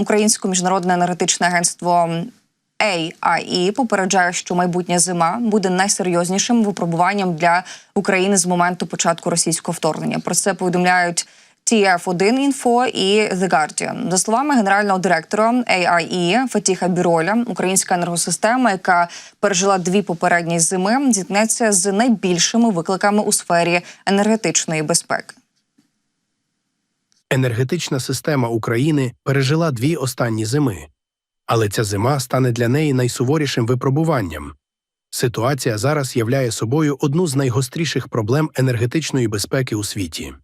Українське міжнародне енергетичне агентство AIE попереджає, що майбутня зима буде найсерйознішим випробуванням для України з моменту початку російського вторгнення. Про це повідомляють TF1 Info і The Guardian. За словами генерального директора AIE Фатіха Біроля, українська енергосистема, яка пережила дві попередні зими, зіткнеться з найбільшими викликами у сфері енергетичної безпеки. Енергетична система України пережила дві останні зими, але ця зима стане для неї найсуворішим випробуванням. Ситуація зараз являє собою одну з найгостріших проблем енергетичної безпеки у світі.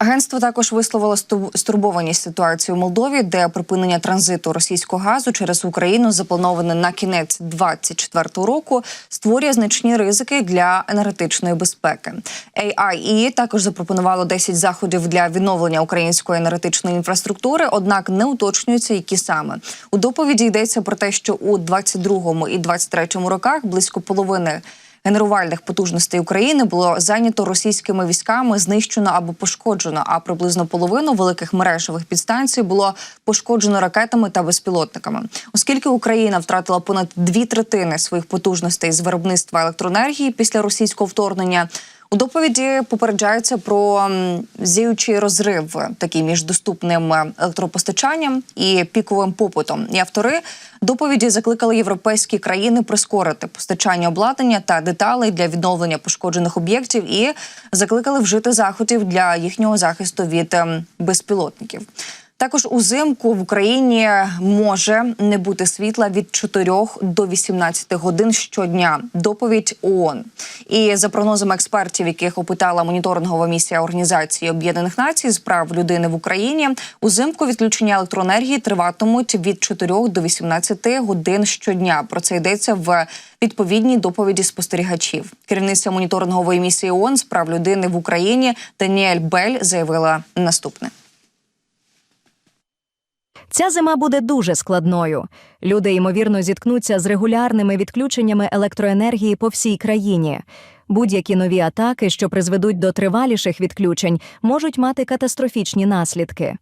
Агентство також висловило сту- стурбованість ситуації у Молдові, де припинення транзиту російського газу через Україну заплановане на кінець 2024 року, створює значні ризики для енергетичної безпеки. AIE також запропонувало 10 заходів для відновлення української енергетичної інфраструктури, однак не уточнюється, які саме у доповіді йдеться про те, що у 22 і 23 роках близько половини генерувальних потужностей України було зайнято російськими військами, знищено або пошкоджено. А приблизно половину великих мережевих підстанцій було пошкоджено ракетами та безпілотниками. Оскільки Україна втратила понад дві третини своїх потужностей з виробництва електроенергії після російського вторгнення. У доповіді попереджається про зіючий розрив такий між доступним електропостачанням і піковим попитом. І автори доповіді закликали європейські країни прискорити постачання обладнання та деталей для відновлення пошкоджених об'єктів і закликали вжити заходів для їхнього захисту від ем, безпілотників. Також узимку в Україні може не бути світла від 4 до 18 годин щодня. Доповідь ООН. І за прогнозами експертів, яких опитала моніторингова місія Організації Об'єднаних Націй з прав людини в Україні, узимку відключення електроенергії триватимуть від 4 до 18 годин щодня. Про це йдеться в відповідній доповіді спостерігачів. Керівниця моніторингової місії ООН з прав людини в Україні Даніель Бель заявила наступне. Ця зима буде дуже складною. Люди ймовірно зіткнуться з регулярними відключеннями електроенергії по всій країні. Будь-які нові атаки, що призведуть до триваліших відключень, можуть мати катастрофічні наслідки.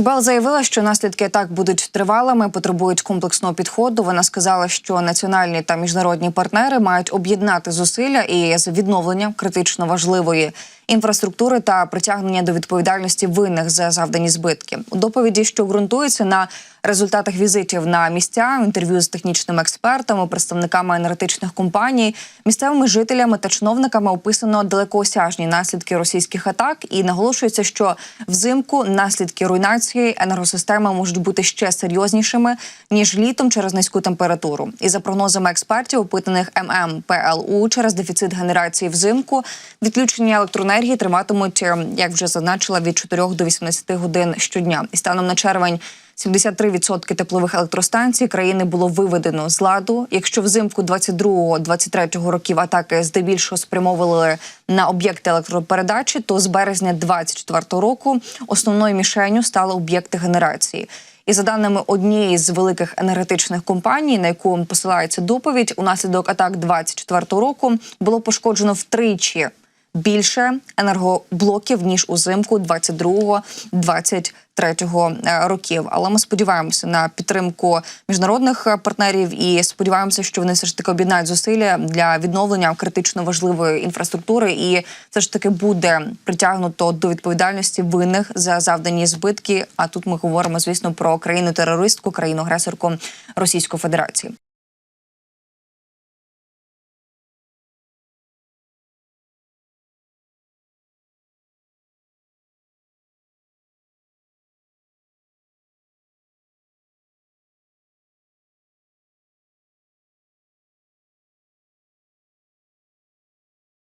Бел заявила, що наслідки атак будуть тривалими, потребують комплексного підходу. Вона сказала, що національні та міжнародні партнери мають об'єднати зусилля і з відновлення критично важливої інфраструктури та притягнення до відповідальності винних за завдані збитки. У доповіді, що ґрунтується на результатах візитів на місця, інтерв'ю з технічними експертами, представниками енергетичних компаній, місцевими жителями та чиновниками описано далекоосяжні наслідки російських атак, і наголошується, що взимку наслідки руйнації енергосистеми можуть бути ще серйознішими ніж літом через низьку температуру. І за прогнозами експертів, опитаних ММПЛУ через дефіцит генерації взимку, відключення електроенергії триватимуть, е, як вже зазначила, від 4 до 18 годин щодня. І станом на червень 73% теплових електростанцій країни було виведено з ладу. Якщо взимку 22-23 років атаки здебільшого спрямовували на об'єкти електропередачі, то з березня 24 року основною мішенью стали об'єкти генерації. І за даними однієї з великих енергетичних компаній, на яку посилається доповідь, унаслідок атак 24 року було пошкоджено втричі більше енергоблоків ніж узимку 22-23 е, років. Але ми сподіваємося на підтримку міжнародних е, партнерів і сподіваємося, що вони все ж таки об'єднають зусилля для відновлення критично важливої інфраструктури, і все ж таки буде притягнуто до відповідальності винних за завдані збитки. А тут ми говоримо, звісно, про країну терористку, країну агресорку Російської Федерації.